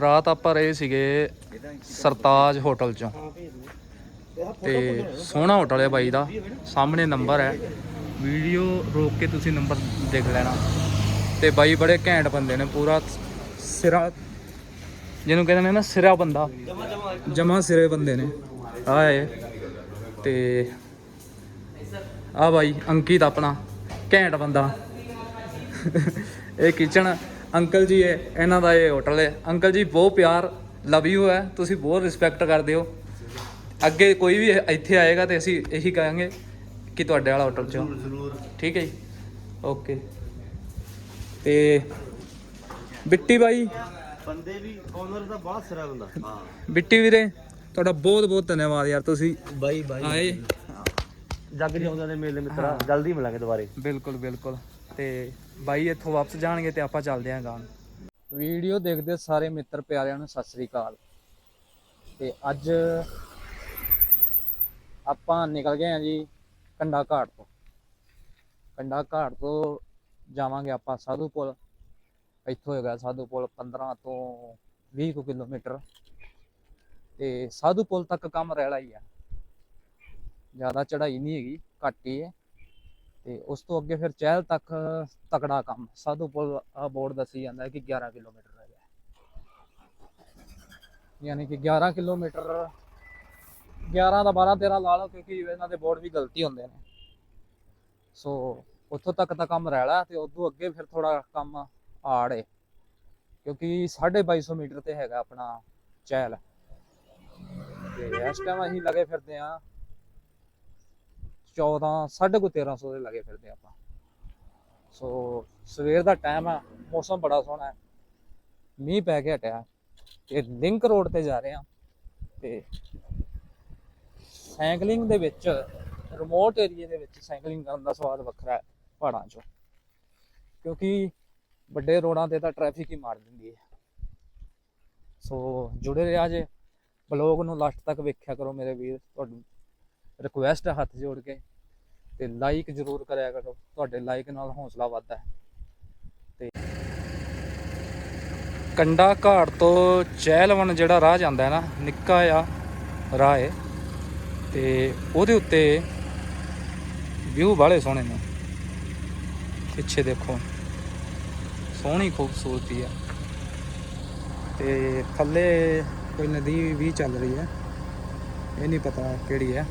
ਰਾਤ ਆਪਾਂ ਰਹੇ ਸੀਗੇ ਸਰਤਾਜ ਹੋਟਲ ਚੋਂ। ਤੇ ਸੋਹਣਾ ਹੋਟਲ ਹੈ ਬਾਈ ਦਾ। ਸਾਹਮਣੇ ਨੰਬਰ ਹੈ। ਵੀਡੀਓ ਰੋਕ ਕੇ ਤੁਸੀਂ ਨੰਬਰ ਦੇਖ ਲੈਣਾ। ਤੇ ਬਾਈ ਬੜੇ ਘੈਂਟ ਬੰਦੇ ਨੇ, ਪੂਰਾ ਸਿਰਾ ਜਿਹਨੂੰ ਕਹਿੰਦੇ ਨੇ ਨਾ ਸਿਰਾ ਬੰਦਾ। ਜਮਾ ਸਿਰੇ ਬੰਦੇ ਨੇ। ਆਏ। ਤੇ ਆ ਬਾਈ ਅੰਕਿਤ ਆਪਣਾ, ਘੈਂਟ ਬੰਦਾ। ਇਹ ਕਿਚਨ ਅੰਕਲ ਜੀ ਹੈ ਇਹਨਾਂ ਦਾ ਇਹ ਹੋਟਲ ਹੈ। ਅੰਕਲ ਜੀ ਬਹੁਤ ਪਿਆਰ ਲਵ ਯੂ ਹੈ। ਤੁਸੀਂ ਬਹੁਤ ਰਿਸਪੈਕਟ ਕਰਦੇ ਹੋ। ਅੱਗੇ ਕੋਈ ਵੀ ਇੱਥੇ ਆਏਗਾ ਤੇ ਅਸੀਂ ਇਹੀ ਕਹਾਂਗੇ ਕਿ ਤੁਹਾਡੇ ਵਾਲਾ ਹੋਟਲ ਚੋਂ। ਜ਼ਰੂਰ ਠੀਕ ਹੈ ਜੀ? ਓਕੇ ਤੇ ਬਿੱਟੀ ਬਾਈ? ਬੰਦੇ ਵੀ ਓਨਰ ਦਾ ਬਹੁਤ ਸਿਰਾ ਬੰਦਾ ਹਾਂ। ਬਿੱਟੀ ਵੀਰੇ ਤੁਹਾਡਾ ਬਹੁਤ ਬਹੁਤ ਧੰਨਵਾਦ ਯਾਰ ਤੁਸੀਂ। ਬਾਈ ਬਾਈ। ਆਏ। ਜੱਗ ਜਾਉਂਦੇ ਨੇ ਮੇਲੇ ਮਿੱਤਰਾ ਜਲਦੀ ਮਿਲਾਂਗੇ ਦੁਬਾਰੇ। ਬਿਲਕੁਲ ਬਿਲਕੁਲ। ਤੇ ਬਾਈ ਇੱਥੋਂ ਵਾਪਸ ਜਾਣਗੇ ਤੇ ਆਪਾਂ ਚੱਲਦੇ ਆਂ ਗਾਂ ਵੀਡੀਓ ਦੇਖਦੇ ਸਾਰੇ ਮਿੱਤਰ ਪਿਆਰਿਆਂ ਨੂੰ ਸਤਿ ਸ੍ਰੀ ਅਕਾਲ। ਤੇ ਅੱਜ ਆਪਾਂ ਨਿਕਲ ਗਏ ਆਂ ਜੀ ਕੰਡਾ ਘਾਟ ਤੋਂ। ਕੰਡਾ ਘਾਟ ਤੋਂ ਜਾਵਾਂਗੇ ਆਪਾਂ ਸਾਧੂ ਪੁਲ। ਇੱਥੋਂ ਹੈਗਾ ਸਾਧੂ ਪੁਲ 15 ਤੋਂ 20 ਕੁ ਕਿਲੋਮੀਟਰ। ਤੇ ਸਾਧੂ ਪੁਲ ਤੱਕ ਕੰਮ ਰਹਿਲਾ ਹੀ ਆ। ਜ਼ਿਆਦਾ ਚੜਾਈ ਨਹੀਂ ਹੈਗੀ, ਘੱਟ ਹੀ ਹੈ। ਤੇ ਉਸ ਤੋਂ ਅੱਗੇ ਫਿਰ ਚਹਿਲ ਤੱਕ ਤਕੜਾ ਕੰਮ। ਸਾਧੂ ਪੁਲ ਆ ਬੋਰਡ ਦੱਸੀ ਜਾਂਦਾ ਕਿ 11 ਕਿਲੋਮੀਟਰ ਰਹਿ ਗਿਆ। ਯਾਨੀ ਕਿ 11 ਕਿਲੋਮੀਟਰ 11 ਦਾ 12 13 ਲਾ ਲਓ ਕਿਉਂਕਿ ਇਹਨਾਂ ਦੇ ਬੋਰਡ ਵੀ ਗਲਤੀ ਹੁੰਦੇ ਨੇ। ਸੋ ਉੱਥੋਂ ਤੱਕ ਤਾਂ ਕੰਮ ਰਹਿਲਾ ਤੇ ਉਦੋਂ ਅੱਗੇ ਫਿਰ ਥੋੜਾ ਕੰਮ ਆੜ ਹੈ ਕਿਉਂਕਿ 2250 ਮੀਟਰ ਤੇ ਹੈਗਾ ਆਪਣਾ ਚਹਿਲ। ਤੇ ਇਸ ਟਾਈਮ ਅਸੀਂ ਲਗੇ ਫਿਰਦੇ ਆ 14 1350 ਦੇ ਲਗੇ ਫਿਰਦੇ ਆਪਾਂ। ਸੋ ਸਵੇਰ ਦਾ ਟਾਈਮ ਆ, ਮੌਸਮ ਬੜਾ ਸੋਹਣਾ ਹੈ। ਮੀਂਹ ਪੈ ਕੇ ਹਟਿਆ। ਤੇ ਲਿੰਕ ਰੋਡ ਤੇ ਜਾ ਰਹੇ ਆ ਤੇ ਸਾਈਕਲਿੰਗ ਦੇ ਵਿੱਚ ਰਿਮੋਟ ਏਰੀਆ ਦੇ ਵਿੱਚ ਸਾਈਕਲਿੰਗ ਕਰਨ ਦਾ ਸਵਾਦ ਵੱਖਰਾ ਹੈ, ਪਹਾੜਾਂ 'ਚੋਂ। ਕਿਉਂਕਿ ਵੱਡੇ ਰੋਡਾਂ ਤੇ ਤਾਂ ਟ੍ਰੈਫਿਕ ਹੀ ਮਾਰ ਦਿੰਦੀ ਹੈ। ਸੋ ਜੁੜੇ ਰਿਹਾ ਜੇ ਬਲੌਗ ਨੂੰ ਲਾਸਟ ਤੱਕ ਵੇਖਿਆ ਕਰੋ ਮੇਰੇ ਵੀਰ। ਤੁਹਾਨੂੰ ਰਿਕੁਐਸਟ ਹੈ ਹੱਥ ਜੋੜ ਕੇ। ਤੇ ਲਾਈਕ ਜ਼ਰੂਰ ਕਰਿਆ ਕਰੋ, ਤੁਹਾਡੇ ਲਾਈਕ ਨਾਲ ਹੌਸਲਾ ਵੱਧਦਾ ਹੈ। ਤੇ ਕੰਡਾ ਘਾਟ ਤੋਂ ਚਹਿਲਵਨ ਜਿਹੜਾ ਰਾਹ ਜਾਂਦਾ ਹੈ ਨਾ, ਨਿੱਕਾ ਆ ਰਾਹ ਹੈ। ਤੇ ਉਹਦੇ ਉੱਤੇ ਵਿਊ ਬਾਲੇ ਸੋਹਣੇ ਨੇ। ਪਿੱਛੇ ਦੇਖੋ, ਸੋਹਣੀ ਖੂਬਸੂਰਤੀ ਆ ਤੇ ਥੱਲੇ ਕੋਈ ਨਦੀ ਵੀ ਚੱਲ ਰਹੀ ਹੈ, ਇਹ ਨਹੀਂ ਪਤਾ ਕਿਹੜੀ ਹੈ।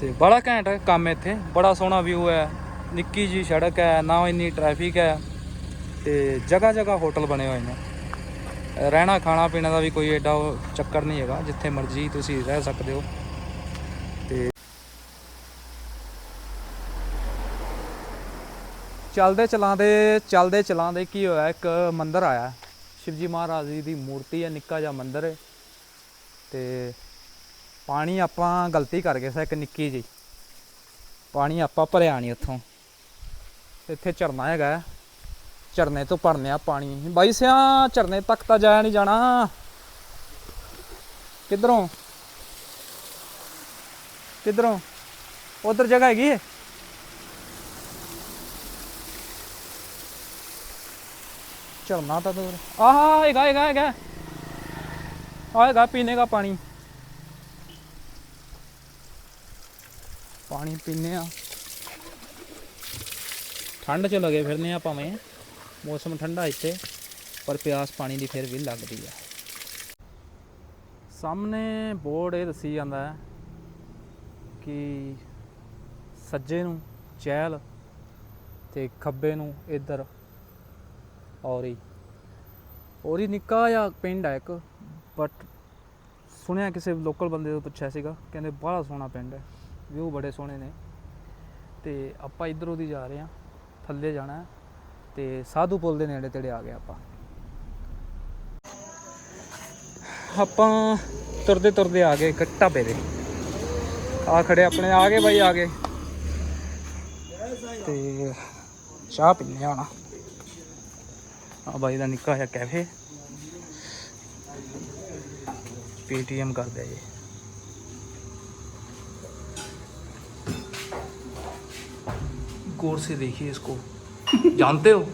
ਤੇ ਬੜਾ ਘੈਂਟ ਕੰਮ ਇੱਥੇ, ਬੜਾ ਸੋਹਣਾ ਵਿਊ ਹੈ, ਨਿੱਕੀ ਜੀ ਸੜਕ ਹੈ, ਨਾ ਇੰਨੀ ਟ੍ਰੈਫਿਕ ਹੈ ਤੇ ਜਗ੍ਹਾ ਜਗ੍ਹਾ ਹੋਟਲ ਬਣੇ ਹੋਏ ਨੇ। ਰਹਿਣਾ ਖਾਣਾ ਪੀਣਾ ਦਾ ਵੀ ਕੋਈ ਐਡਾ ਚੱਕਰ ਨਹੀਂ ਹੈਗਾ, ਜਿੱਥੇ ਮਰਜ਼ੀ ਤੁਸੀਂ ਰਹਿ ਸਕਦੇ ਹੋ। ਤੇ ਚੱਲਦੇ ਚਲਾਂਦੇ ਚੱਲਦੇ ਚਲਾਂਦੇ ਕੀ ਹੋਇਆ, ਇੱਕ ਮੰਦਿਰ ਆਇਆ। ਸ਼ਿਵਜੀ ਮਹਾਰਾਜ ਜੀ ਦੀ ਮੂਰਤੀ ਹੈ, ਨਿੱਕਾ ਜਿਹਾ ਮੰਦਿਰ ਹੈ। ਤੇ ਪਾਣੀ ਆਪਾਂ ਗਲਤੀ ਕਰ ਗਏ ਸੀ ਇੱਕ ਨਿੱਕੀ ਜੀ ਪਾਣੀ ਆਪਾਂ ਭਰਿਆ ਨਹੀਂ ਉੱਥੋਂ ਇੱਥੇ ਝਰਨਾ ਹੈਗਾ ਝਰਨੇ ਤੋਂ ਭਰਨੇ ਆ ਪਾਣੀ ਬਾਈ ਸਿਆ ਝਰਨੇ ਤੱਕ ਤਾਂ ਜਾਇਆ ਨਹੀਂ ਜਾਣਾ ਕਿੱਧਰੋਂ ਕਿੱਧਰੋਂ ਉਧਰ ਜਗ੍ਹਾ ਹੈਗੀ ਹੈ ਝਰਨਾ ਤਾਂ ਦੂਰ ਆਹਾ ਹੈਗਾ ਹੈਗਾ ਹੈਗਾ ਆਏਗਾ ਪੀਣੇ ਦਾ ਪਾਣੀ ਪਾਣੀ ਪੀਨੇ ਆ ਠੰਡ ਚ ਲਗੇ ਫਿਰਨੇ ਆ ਭਾਵੇਂ। ਮੌਸਮ ਠੰਡਾ ਇੱਥੇ, ਪਰ ਪਿਆਸ ਪਾਣੀ ਦੀ ਫਿਰ ਵੀ ਲੱਗਦੀ ਆ। ਸਾਹਮਣੇ ਬੋਰਡ ਇਹ ਦੱਸੀ ਜਾਂਦਾ ਹੈ ਕਿ ਸੱਜੇ ਨੂੰ ਚਹਿਲ ਤੇ ਖੱਬੇ ਨੂੰ ਇੱਧਰ ਔਰੀ। ਔਰੀ ਨਿੱਕਾ ਜਿਹਾ ਪਿੰਡ ਹੈ ਇੱਕ ਬਟ ਸੁਣਿਆ ਕਿਸੇ ਲੋਕਲ ਬੰਦੇ ਤੋਂ ਪੁੱਛਿਆ ਸੀਗਾ, ਕਹਿੰਦੇ ਬੜਾ ਸੋਹਣਾ ਪਿੰਡ ਹੈ। ਵਿਊ ਬੜੇ ਸੋਹਣੇ ਨੇ। ਤੇ ਆਪਾਂ ਇਧਰੋਂ ਦੀ ਜਾ ਰਹੇ ਆ ਥੱਲੇ ਜਾਣਾ ਤੇ ਸਾਧੂ ਪੁਲ ਦੇ ਨੇੜੇ ਤੇੜੇ ਆ ਗਏ ਆਪਾਂ। ਆਪਾਂ ਤੁਰਦੇ ਤੁਰਦੇ ਆ ਗਏ ਢਾਬੇ ਦੇ ਆ ਖੜੇ ਆਪਣੇ, ਆ ਗਏ ਬਾਈ, ਆ ਗਏ। ਤੇ ਚਾਹ ਪੀਣੇ ਆਣਾ ਆ ਬਾਈ ਦਾ ਨਿੱਕਾ ਜਿਹਾ ਕੈਫੇ। ਪੇਟੀਐਮ ਕਰਦੇ ਜੀ। कोर से देखिए इसको जानते हो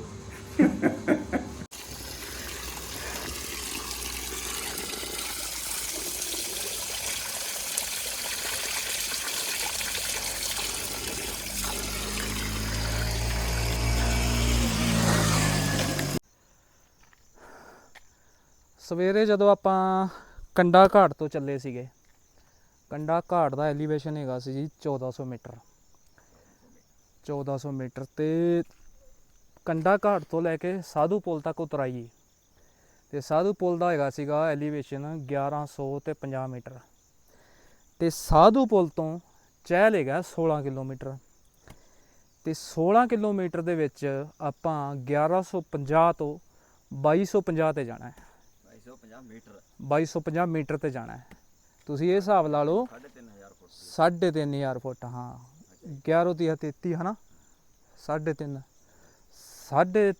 ਸਵੇਰੇ ਜਦੋਂ ਆਪਾਂ ਕੰਡਾ ਘਾਟ ਤੋਂ ਚੱਲੇ ਸੀਗੇ, ਕੰਡਾ ਘਾਟ ਦਾ ਐਲੀਵੇਸ਼ਨ ਹੈਗਾ ਸੀ ਜੀ 1400 ਮੀਟਰ। 1400 ਮੀਟਰ ਤੇ ਕੰਡਾ ਘਾਟ ਤੋਂ ਲੈ ਕੇ ਸਾਧੂ ਪੁਲ ਤੱਕ ਉਤਰਾਈ। ਤੇ ਸਾਧੂ ਪੁਲ ਦਾ ਹੈਗਾ ਸੀਗਾ ਐਲੀਵੇਸ਼ਨ 1100 ਤੇ 50 ਮੀਟਰ। ਤੇ ਸਾਧੂ ਪੁਲ ਤੋਂ ਚਹਿਲ ਹੈਗਾ 16 ਕਿਲੋਮੀਟਰ। ਤੇ 16 ਕਿਲੋਮੀਟਰ ਦੇ ਵਿੱਚ ਆਪਾਂ 1150 ਤੋਂ 2250 ਤੇ ਜਾਣਾ ਹੈ। 250 ਮੀਟਰ। 2250 ਮੀਟਰ ਤੇ ਜਾਣਾ ਹੈ। ਤੁਸੀਂ ਇਹ ਹਿਸਾਬ ਲਾ ਲਓ 3500 ਫੁੱਟ। 3500 ਫੁੱਟ ਹਾਂ। 11 ਤੀਹ 33 ਹਨਾ? 3.5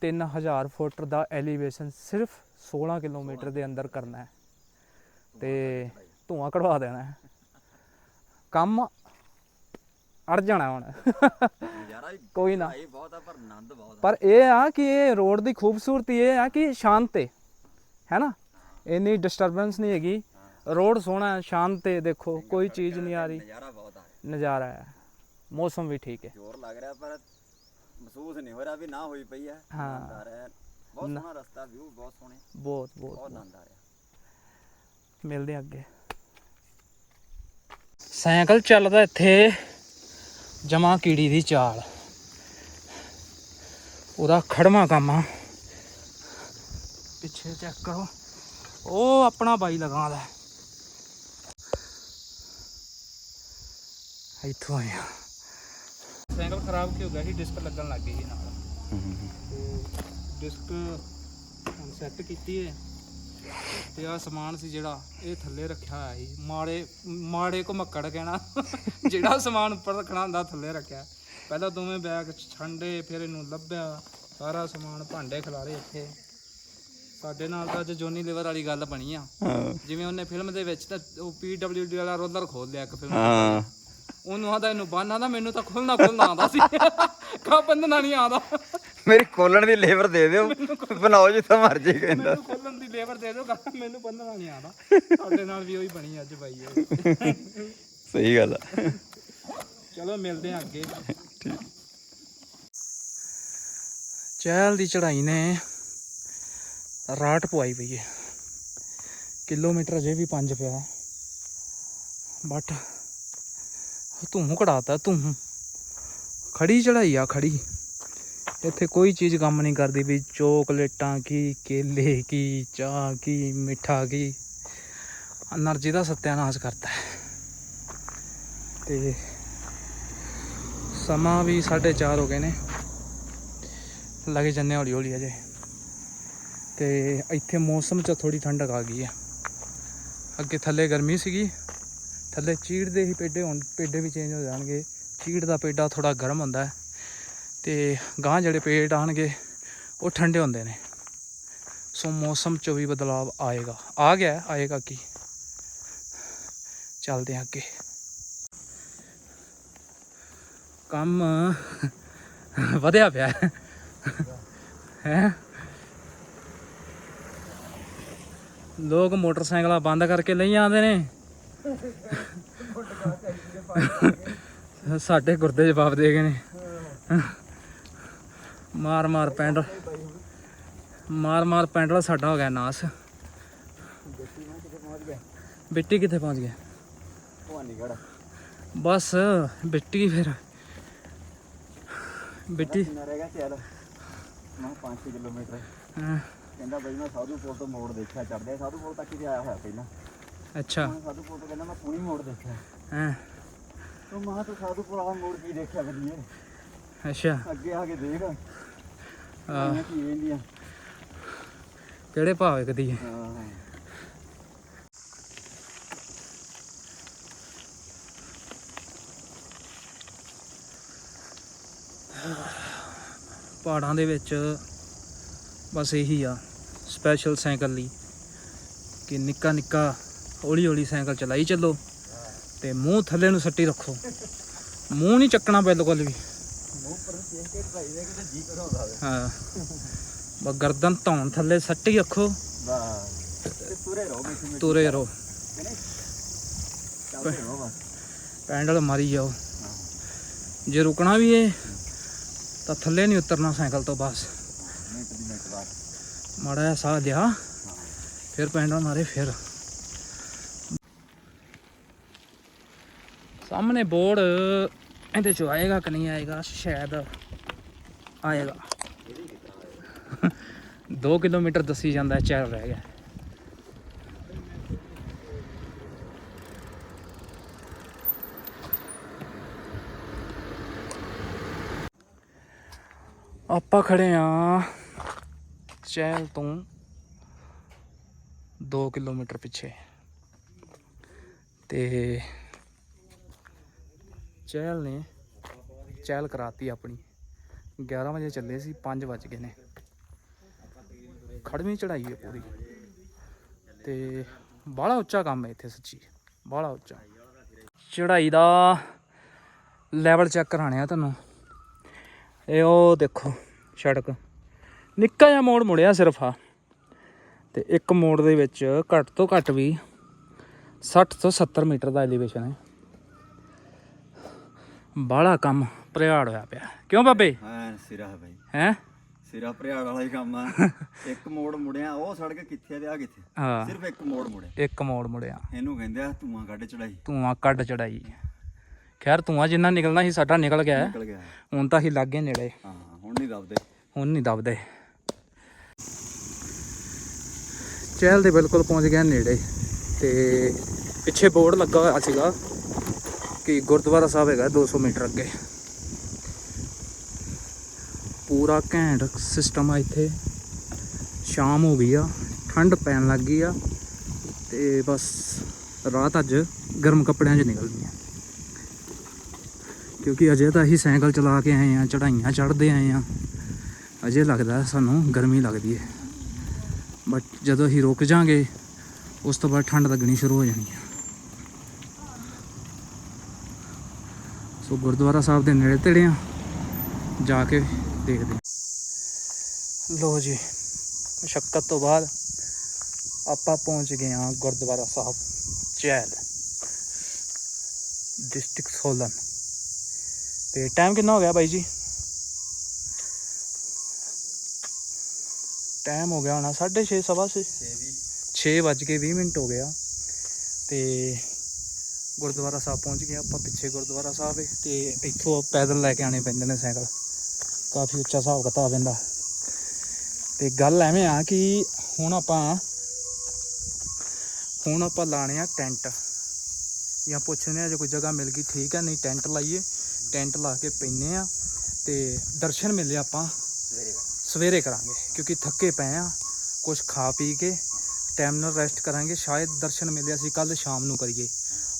3500 ਫੁੱਟ ਦਾ ਐਲੀਵੇਸ਼ਨ ਸਿਰਫ 16 ਕਿਲੋਮੀਟਰ ਦੇ ਅੰਦਰ ਕਰਨਾ ਹੈ। ਤੇ ਧੂਆਂ ਕਢਵਾ ਦੇਣਾ ਹੈ। ਕੰਮ ਅੜ ਜਾਣਾ ਹੁਣ। ਕੋਈ ਨਾ। ਪਰ ਇਹ ਆ ਕਿ ਇਹ ਰੋਡ ਦੀ ਖੂਬਸੂਰਤੀ ਇਹ ਆ ਕਿ ਸ਼ਾਂਤ ਹੈ ਹੈਨਾ ਇੰਨੀ ਡਿਸਟਰਬੈਂਸ ਨਹੀਂ ਹੈਗੀ। ਰੋਡ ਸੋਹਣਾ ਸ਼ਾਂਤ ਹੈ ਦੇਖੋ ਕੋਈ ਚੀਜ਼ ਨਹੀਂ ਆ ਰਹੀ। ਨਜ਼ਾਰਾ ਬਹੁਤ ਆ। ਨਜ਼ਾਰਾ ਹੈ। ਮੌਸਮ ਵੀ ਠੀਕ ਹੈ। ਜ਼ੋਰ ਲੱਗ ਰਿਹਾ ਪਰ ਮਹਿਸੂਸ ਨਹੀਂ ਹੋ ਰਿਹਾ ਵੀ ਨਾ ਹੋਈ ਪਈ ਹੈ। ਹਾਂ। ਆਨੰਦ ਆ ਰਿਹਾ। ਹੈ। ਬਹੁਤ। ਸੋਹਣਾ ਰਸਤਾ ਵਿਊ ਬਹੁਤ ਸੋਹਣੇ। ਬਹੁਤ ਬਹੁਤ ਬਹੁਤ ਆਨੰਦ ਆ ਰਿਹਾ। ਮਿਲਦੇ ਹਾਂ ਅੱਗੇ। ਸਾਈਕਲ ਚੱਲਦਾ ਇੱਥੇ ਜਮਾ ਕੀੜੀ ਦੀ ਚਾਲ। ਉਹਦਾ ਖੜਮਾ ਕੰਮ ਆ। ਪਿੱਛੇ ਚੈੱਕ ਕਰੋ। ਉਹ ਆਪਣਾ ਬਾਈ ਲਗਾ ਲੈ ਇੱਥੋਂ ਆਇਆ ਸਾਈਕਲ ਖਰਾਬ ਕਿਉਂ ਗਿਆ ਸੀ? ਡਿਸਕ ਲੱਗਣ ਲੱਗ ਗਈ ਸੀ ਨਾਲ। ਤੇ ਡਿਸਕ ਹੁਣ ਸੈੱਟ ਕੀਤੀ ਹੈ ਤੇ ਆ ਸਮਾਨ ਸੀ ਜਿਹੜਾ ਇਹ ਥੱਲੇ ਰੱਖਿਆ ਹੋਇਆ ਸੀ। ਮਾੜੇ ਮਾੜੇ ਕੋ ਮੱਕੜ ਕਹਿਣਾ। ਜਿਹੜਾ ਸਮਾਨ ਉੱਪਰ ਰੱਖਣਾ ਹੁੰਦਾ ਥੱਲੇ ਰੱਖਿਆ। ਪਹਿਲਾਂ ਦੋਵੇਂ ਬੈਗ ਛੰਡੇ ਫਿਰ ਇਹਨੂੰ ਲੱਭਿਆ। ਸਾਰਾ ਸਮਾਨ ਭਾਂਡੇ ਖਿਲਾਰੇ ਇੱਥੇ। ਸਾਡੇ ਨਾਲ ਤਾਂ ਅੱਜ ਜੋਨੀ ਲਿਵਰ ਵਾਲੀ ਗੱਲ ਬਣੀ ਆ। ਜਿਵੇਂ ਉਹਨੇ ਫਿਲਮ ਦੇ ਵਿੱਚ ਤਾਂ ਉਹ ਪੀਡਬਲਯੂਡੀ ਵਾਲਾ ਰੋਲਰ ਖੋਲ ਲਿਆ ਇੱਕ ਫਿਲਮ ਹਾਂ। ਉਹਨੂੰ ਆਦਾ ਇਹਨੂੰ ਬੰਨ ਆਂਦਾ ਮੈਨੂੰ ਤਾਂ ਖੁੱਲਣਾ ਖੁੱਲਣਾ ਆਉਂਦਾ ਸੀ। ਕਾ ਬੰਨਣਾ ਨਹੀਂ ਆਉਂਦਾ ਮੇਰੀ ਖੋਲਣ ਦੀ ਲੇਬਰ ਦੇ ਦਿਓ। ਬਣਾਓ ਜਿੱਥੋਂ ਮਰਜ਼ੀ ਕਹਿੰਦਾ। ਮੈਨੂੰ ਖੋਲਣ ਦੀ ਲੇਬਰ ਦੇ ਦਿਓ ਕਹਿੰਦਾ ਮੈਨੂੰ ਬੰਨਣਾ ਨਹੀਂ ਆਉਂਦਾ ਸਾਡੇ ਨਾਲ ਵੀ ਉਹੀ ਬਣੀ ਅੱਜ ਬਾਈ ਇਹ। ਸਹੀ ਗੱਲ ਆ। ਚਲੋ ਮਿਲਦੇ ਹਾਂ ਅੱਗੇ। ਚਹਿਲ ਦੀ ਚੜਾਈ ਨੇ ਰਾਟ ਪਵਾਈ ਪਈ ਹੈ ਕਿਲੋਮੀਟਰ ਅਜੇ ਵੀ 5 ਪਿਆ। ਬਟ ਧੂੰ ਕਢਾਤਾ ਤੂੰ ਖੜੀ ਚੜਾਈ ਆ, ਖੜੀ। ਇੱਥੇ ਕੋਈ ਚੀਜ਼ ਕੰਮ ਨਹੀਂ ਕਰਦੀ ਵੀ ਚੋਕਲੇਟਾਂ ਕੀ, ਕੇਲੇ ਕੀ, ਚਾਹ ਕੀ, ਮਿੱਠਾ ਕੀ। એનર્ਜੀ ਦਾ ਸਤਿਆਨਾਸ਼ ਕਰਤਾ ਹੈ। ਤੇ ਸਮਾਂ ਵੀ 4:30 ਹੋ ਗਏ ਨੇ। ਲੱਗੇ ਜੰਨੇ ਹੌਲੀ ਹੌਲੀ ਅਜੇ ਤੇ ਇੱਥੇ ਮੌਸਮ 'ਚ ਥੋੜੀ ਠੰਡਕ ਆ ਗਈ ਹੈ। ਅੱਗੇ ਥੱਲੇ ਗਰਮੀ ਸੀਗੀ। ਥੱਲੇ ਚੀੜ ਦੇ ਹੀ ਪੇਡੇ ਹੁਣ, ਪੇਡੇ ਵੀ ਚੇਂਜ ਹੋ ਜਾਣਗੇ। ਚੀੜ ਦਾ ਪੇਡਾ ਥੋੜਾ ਗਰਮ ਹੁੰਦਾ ਹੈ ਤੇ ਗਾਂ ਜਿਹੜੇ ਪੇਟ ਆਣਗੇ, ਉਹ ਠੰਡੇ ਹੁੰਦੇ ਨੇ। ਸੋ ਮੌਸਮ 'ਚ ਵੀ ਬਦਲਾਵ ਆਏਗਾ। ਆ ਗਿਆ, ਆਏਗਾ ਕੀ? ਚੱਲਦੇ ਹਾਂ ਅੱਗੇ। ਕੰਮ ਵਧਿਆ ਪਿਆ। ਹੈ ਹੈਂ? ਲੋਕ ਮੋਟਰਸਾਈਕਲਾਂ ਬੰਦ ਕਰਕੇ ਲਈ ਆਉਂਦੇ ਨੇ। ਸਾਡੇ ਗੁਰਦੇ ਜਵਾਬ ਦੇ ਗਏ ਨੇ। ਮਾਰ ਮਾਰ ਪੈਂਡਲ। ਮਾਰ ਮਾਰ ਪੈਂਡਲ ਸਾਡਾ ਹੋ ਗਿਆ ਨਾਸ। ਬਿੱਟੀ ਕਿੱਥੇ ਪਹੁੰਚ ਗਿਆ? ਬਸ ਬਿੱਟੀ ਫਿਰ। ਬਿੱਟੀ। ਕਿੰਨਾ ਰਹਿ ਗਿਆ ਚੱਲ ਮੈਂ 5 ਕਿਲੋਮੀਟਰ। ਹਾਂ, ਕਹਿੰਦਾ ਬਈ ਮੈਂ ਸਾਧੂਪੁਰ ਤੋਂ ਮੋੜ ਦੇਖਿਆ ਚੜਦੇ ਸਾਧੂਪੁਰ ਤੱਕ ਹੀ ਆਇਆ ਹੋਇਆ ਪਹਿਲਾਂ। ਅੱਛਾ। ਹੁਣ ਸਾਧੂਪੁਰ ਤੋਂ ਕਹਿੰਦਾ ਮੈਂ ਪੁਣੀ ਮੋੜ ਦੇਖਿਆ। ਹਾਂ। ਤੂੰ ਮਾਂ ਤੂੰ ਸਾਧੂਪੁਰ ਵਾਲਾ ਮੋੜ ਕੀ ਦੇਖਿਆ ਵਧੀਆ ਅੱਛਾ। ਅੱਗੇ ਆ ਕੇ ਦੇਖ। ਹਾਂ, ਆਹ ਕੀ ਰਹਿੰਦੀਆਂ ਕਿਹੜੇ ਭਾਵੇਂ ਕਦੀ ਹਾਂ ਪਹਾੜਾਂ ਦੇ ਵਿੱਚ ਬਸ ਇਹੀ ਆ। ਸਪੈਸ਼ਲ ਸਾਈਕਲ ਲਈ। ਕਿ ਨਿੱਕਾ ਨਿੱਕਾ ਹੌਲੀ ਹੌਲੀ ਸਾਈਕਲ ਚਲਾਈ ਚੱਲੋ ਤੇ ਮੂੰਹ ਥੱਲੇ ਨੂੰ ਸੱਟੀ ਰੱਖੋ। ਮੂੰਹ ਨਹੀਂ ਚੱਕਣਾ ਬਿਲਕੁਲ ਵੀ। ਹਾਂ। ਬਸ ਗਰਦਨ ਧੌਣ ਥੱਲੇ ਸੱਟੀ ਰੱਖੋ। ਤੁਰੇ ਰਹੋ। ਪੈਂਡਲ ਮਾਰੀ ਜਾਓ। ਜੇ ਰੁਕਣਾ ਵੀ ਏ, ਤਾਂ ਥੱਲੇ ਨਹੀਂ ਉਤਰਨਾ ਸਾਈਕਲ ਤੋਂ ਬਸ। ਮਾੜਾ ਜਿਹਾ ਸਾਹ ਲਿਆ, ਫਿਰ ਪੈਂਡਲ ਮਾਰੇ ਫਿਰ। ਸਾਹਮਣੇ ਬੋਰਡ, ਇਹਦੇ ਚ ਆਏਗਾ ਕਿ ਨਹੀਂ ਆਏਗਾ? ਸ਼ਾਇਦ ਆਏਗਾ। 2 ਕਿਲੋਮੀਟਰ ਦੱਸੀ ਜਾਂਦਾ ਚੱਲ ਰਹਿ ਗਿਆ। ਆਪਾਂ ਖੜੇ ਆ ਚਹਿਲ ਤੋਂ 2 ਕਿਲੋਮੀਟਰ ਪਿੱਛੇ। ਤੇ ਚਹਿਲ ਨੇ ਚਹਿਲ ਕਰਾਤੀ ਆਪਣੀ। 11 ਵਜੇ ਚੱਲੇ ਸੀ 5 ਵੱਜ ਗਏ ਨੇ। ਖੜਵੀਂ ਚੜਾਈ ਹੈ ਪੂਰੀ। ਤੇ ਬਾਹਲਾ ਉੱਚਾ ਕੰਮ ਹੈ ਇੱਥੇ ਸੱਚੀ, ਬਾਹਲਾ ਉੱਚਾ। ਚੜਾਈ ਦਾ ਲੈਵਲ ਚੈੱਕ ਕਰਾਣਿਆ ਤੁਹਾਨੂੰ। ਇਹ ਉਹ ਦੇਖੋ ਸੜਕ। ਨਿੱਕਾ ਜਿਹਾ ਮੋੜ ਮੁੜਿਆ ਸਿਰਫ ਆ। ਤੇ ਇੱਕ ਮੋੜ ਦੇ ਵਿੱਚ ਘੱਟ ਤੋਂ ਘੱਟ ਵੀ 60 ਤੋਂ 70 ਮੀਟਰ ਦਾ ਐਲੀਵੇਸ਼ਨ ਹੈ। ਬਾਹਲਾ ਕੰਮ ਪ੍ਰਿਆੜ ਹੋਇਆ ਪਿਆ। ਕਿਉਂ ਬਾਬੇ? ਹਾਂ ਸਿਰਾ ਭਾਈ ਹੈ? ਸਿਰਾ ਭਰਿਆੜ ਵਾਲਾ ਹੀ ਕੰਮ ਆ। ਇੱਕ ਮੋੜ ਮੁੜਿਆ ਉਹ ਸੜਕ ਕਿੱਥੇ ਆ ਤੇ ਆ ਕਿੱਥੇ? ਹਾਂ। ਸਿਰਫ ਇੱਕ ਮੋੜ ਮੁੜਿਆ। ਇੱਕ ਮੋੜ ਮੁੜਿਆ। ਇਹਨੂੰ ਕਹਿੰਦੇ ਆ ਧੂਆਂ ਕੱਢ ਚੜਾਈ। ਧੂਆਂ ਕੱਢ ਚੜਾਈ। ਖੈਰ ਧੂਆਂ ਜਿੰਨਾ ਨਿਕਲਣਾ ਸੀ ਸਾਡਾ ਨਿਕਲ ਗਿਆ। ਹੈ। ਨਿਕਲ ਗਿਆ। ਹੁਣ ਤਾਂ ਅਸੀਂ ਲੱਗੇ ਨੇੜੇ। ਹਾਂ ਹੁਣ ਨਹੀਂ ਦੱਬਦੇ। ਹੁਣ ਨਹੀਂ ਦਬਦੇ। ਚਹਿਲ ਦੇ ਬਿਲਕੁਲ ਪਹੁੰਚ ਗਿਆ ਨੇੜੇ। ਤੇ ਪਿੱਛੇ ਬੋਰਡ ਲੱਗਾ ਹੋਇਆ ਸੀਗਾ। ਕਿ ਗੁਰਦੁਆਰਾ ਸਾਹਿਬ ਹੈਗਾ 200 ਮੀਟਰ ਅੱਗੇ। ਪੂਰਾ ਘੈਂਟ ਸਿਸਟਮ ਆ ਇੱਥੇ। ਸ਼ਾਮ ਹੋ ਗਈ ਆ, ਠੰਡ ਪੈਣ ਲੱਗ ਗਈ ਆ ਤੇ ਬਸ ਰਾਤ ਅੱਜ ਗਰਮ ਕੱਪੜਿਆਂ 'ਚ ਨਿਕਲਣੀ ਆ ਕਿਉਂਕਿ ਅਜੇ ਤਾਂ ਅਸੀਂ ਸਾਈਕਲ ਚਲਾ ਕੇ ਆਏ ਆ ਚੜਾਈਆਂ ਚੜ੍ਹਦੇ ਆਏ ਆ। ਅਜੇ ਲੱਗਦਾ ਸਾਨੂੰ ਗਰਮੀ ਲੱਗਦੀ ਹੈ ਬਟ ਜਦੋਂ ਅਸੀਂ ਰੁਕ ਜਾਾਂਗੇ, ਉਸ ਤੋਂ ਬਾਅਦ ਠੰਡ ਲੱਗਣੀ ਸ਼ੁਰੂ ਹੋ ਜਾਣੀ ਹੈ ਸੋ ਗੁਰਦੁਆਰਾ ਸਾਹਿਬ ਦੇ ਨੇੜੇ ਤੇੜੇ ਆ। ਜਾ ਕੇ ਦੇਖਦੇ ਹਾਂ। ਲੋ ਜੀ ਮੁਸ਼ੱਕਤ ਤੋਂ ਬਾਅਦ ਆਪਾਂ ਪਹੁੰਚ ਗਏ ਹਾਂ ਗੁਰਦੁਆਰਾ ਸਾਹਿਬ ਚੈਲ ਡਿਸਟ੍ਰਿਕਟ ਸੋਲਨ। ਤੇ ਟਾਈਮ ਕਿੰਨਾ ਹੋ ਗਿਆ ਬਾਈ ਜੀ? ਟਾਈਮ ਹੋ ਗਿਆ ਹੋਣਾ 6:30 ਸਵਾ ਛੇ। 6 ਵੱਜ ਕੇ 20 ਮਿੰਟ ਹੋ ਗਿਆ ਤੇ ਗੁਰਦੁਆਰਾ ਸਾਹਿਬ ਪਹੁੰਚ ਗਏ ਆਪਾਂ, ਪਿੱਛੇ ਗੁਰਦੁਆਰਾ ਸਾਹਿਬ ਹੈ ਤੇ ਇੱਥੋਂ ਪੈਦਲ ਲੈ ਕੇ ਆਣੇ ਪੈਂਦੇ ਨੇ ਸਾਈਕਲ। ਕਾਫੀ ਉੱਚਾ ਹਿਸਾਬ ਕਿਤਾਬ ਪੈਂਦਾ ਤੇ ਗੱਲ ਐਵੇਂ ਆ ਕਿ ਹੁਣ ਆਪਾਂ ਹੁਣ ਆਪਾਂ ਲਾਣੇ ਆ ਟੈਂਟ। ਜਾਂ ਪੁੱਛਦੇ ਆ ਜੇ ਕੋਈ ਜਗ੍ਹਾ ਮਿਲ ਗਈ, ਠੀਕ ਹੈ, ਨਹੀਂ ਟੈਂਟ ਲਾਈਏ। ਟੈਂਟ ਲਾ ਕੇ ਪੈਨੇ ਆ ਤੇ ਦਰਸ਼ਨ ਮਿਲੇ ਆਪਾਂ, ਸਵੇਰੇ ਕਰਾਂਗੇ, ਕਿਉਂਕਿ ਥੱਕੇ ਪਏ ਆ ਕੁਝ ਖਾ ਪੀ ਕੇ ਟਾਈਮ ਨਾਲ ਰੈਸਟ ਕਰਾਂਗੇ। ਸ਼ਾਇਦ ਦਰਸ਼ਨ ਮਿਲੇ ਅਸੀਂ ਕੱਲ ਸ਼ਾਮ ਨੂੰ ਕਰੀਏ।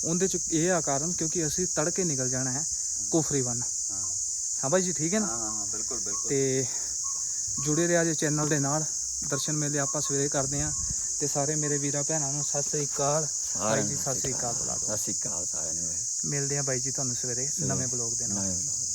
ਉਹਦੇ ਚ ਇਹ ਆ ਕਾਰਨ ਕਿਉਂਕਿ ਅਸੀਂ ਤੜਕੇ ਨਿਕਲ ਜਾਣਾ ਹੈ ਕੁਫਰੀ ਵਨ ਹਾਂ। ਬਾਈ ਜੀ ਠੀਕ ਹੈ ਨਾ? ਹਾਂ ਹਾਂ ਬਿਲਕੁਲ ਬਿਲਕੁਲ। ਤੇ ਜੁੜੇ ਰਿਹਾ ਜੇ ਚੈਨਲ ਦੇ ਨਾਲ। ਦਰਸ਼ਨ ਮੇਲੇ ਆਪਾਂ ਸਵੇਰੇ ਕਰਦੇ ਆ ਤੇ ਸਾਰੇ ਮੇਰੇ ਵੀਰਾਂ ਭੈਣਾਂ ਨੂੰ ਸਤਿ ਸ੍ਰੀ ਅਕਾਲ। ਬਾਈ ਜੀ ਸਤਿ ਸ੍ਰੀ ਅਕਾਲ ਬੁਲਾ ਦਿਓ। ਸਤਿ ਸ਼੍ਰੀ ਅਕਾਲ ਸਾਰਿਆਂ ਨੂੰ। ਮਿਲਦੇ ਆ ਬਾਈ ਜੀ ਤੁਹਾਨੂੰ ਸਵੇਰੇ ਨਵੇਂ ਬਲੌਗ ਦੇ ਨਾਲ। ਨਵੇਂ ਬਲੌਗ